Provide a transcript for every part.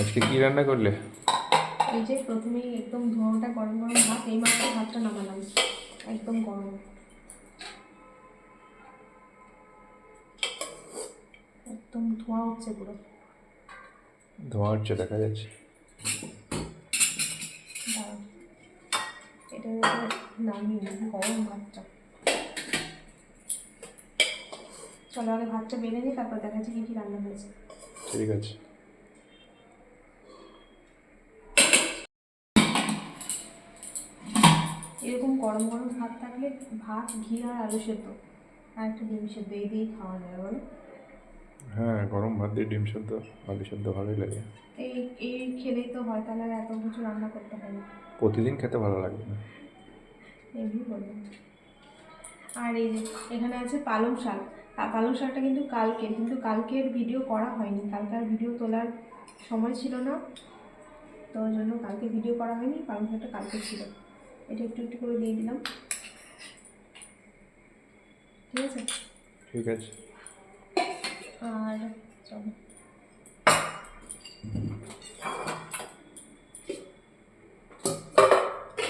আজকে কি রান্না করলে? এই যে প্রথমেই একদম ধোঁয়াটা গরম গরম ভাত এই মাত্র ভাতটা নামালাম। একদম গরম। একদম ধোঁয়া উঠছে পুরো। ধোঁয়া হচ্ছে দেখা যাচ্ছে। এটা নামিয়ে গরম ভাতটা। চলো আগে ভাতটা বেড়ে নিই তারপর দেখা যাচ্ছে কী কী রান্না হয়েছে। ঠিক আছে। এরকম গরম গরম ভাত থাকলে ভাত ঘি আর আলু সেদ্ধ। আর একটা ডিম সেদ্ধ এই দিয়েই খাওয়া যায় বলো? হ্যাঁ গরম ভাত দিয়ে ডিম সেদ্ধ আলু সেদ্ধ ভালোই লাগে। এই এই খেলেই তো হয় তাহলে আর এত কিছু রান্না করতে হয় না। প্রতিদিন খেতে ভালো লাগবে না। এমনি বললাম আর এই যে এখানে আছে পালং শাক। পালং শাকটা কিন্তু কালকে কিন্তু কালকের ভিডিও করা হয়নি। কালকে আর ভিডিও তোলার সময় ছিল না তো ওই জন্য কালকে ভিডিও করা হয়নি পালং শাকটা কালকে ছিল। এটা একটু একটু করে দিয়ে দিলাম। ঠিক আছে? ঠিক আছে। আর চলো।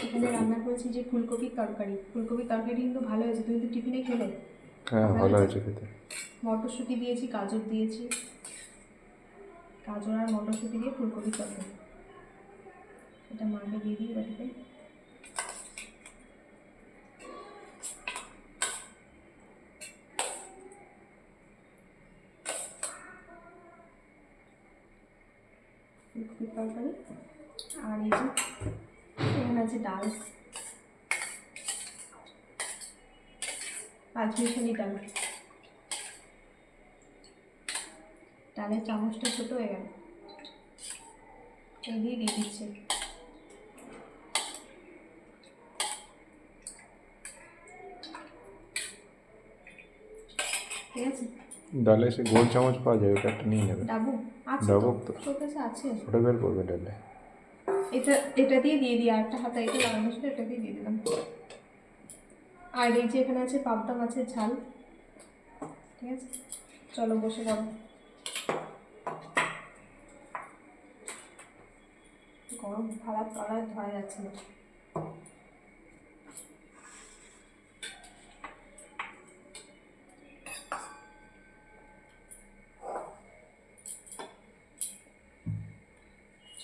এখানে রান্না করেছি যে ফুলকপির তরকারি। ফুলকপির তরকারি কিন্তু ভালো হয়েছে। তুমি তো টিফিনে খেলে? হ্যাঁ ভালো হয়েছে। খেতে। মটরশুঁটি দিয়েছি গাজর দিয়েছি। গাজর আর মটরশুঁটি দিয়ে ফুলকপির তরকারি। এটা মাকে দিয়ে দিই বাড়িতে ফুলকপির তরকারি। আর এই যে এখানে আছে ডাল। পাঁচ ডাল। ডালের চামচটা ছোট হয়ে গেল। এই দিয়ে দিয়ে দিচ্ছে। ঠিক আছে? ডালে সে গোল চামচ পাওয়া যায় ওটা একটা নিয়ে নেবে। ডাবু আছে ডাবু তো। তোর কাছে আছে। ওটা বের করবে ডালে। এটা এটা দিয়ে দিয়ে দিই আরেকটা হাতা এটা লাগানো ছিল এটা দিয়ে দিয়ে দিলাম। আর এই যে এখানে আছে পাবদা মাছের ঝাল ঠিক আছে? চলো বসে পড়ো গরম থালা তলায় ধরা যাচ্ছে না।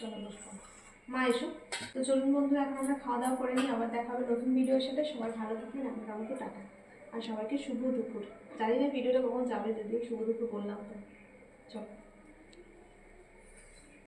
চলো বসবো মা, এসো। তো চলুন বন্ধু, এখন আমরা খাওয়া দাওয়া করে নিই, আবার দেখা হবে নতুন ভিডিওর সাথে। সবাই ভালো থাকবেন আপনার আমাকে টাকা আর সবাইকে শুভ দুপুর। জানি না ভিডিওটা কখন যাবে যদি শুভ দুপুর বললাম তো।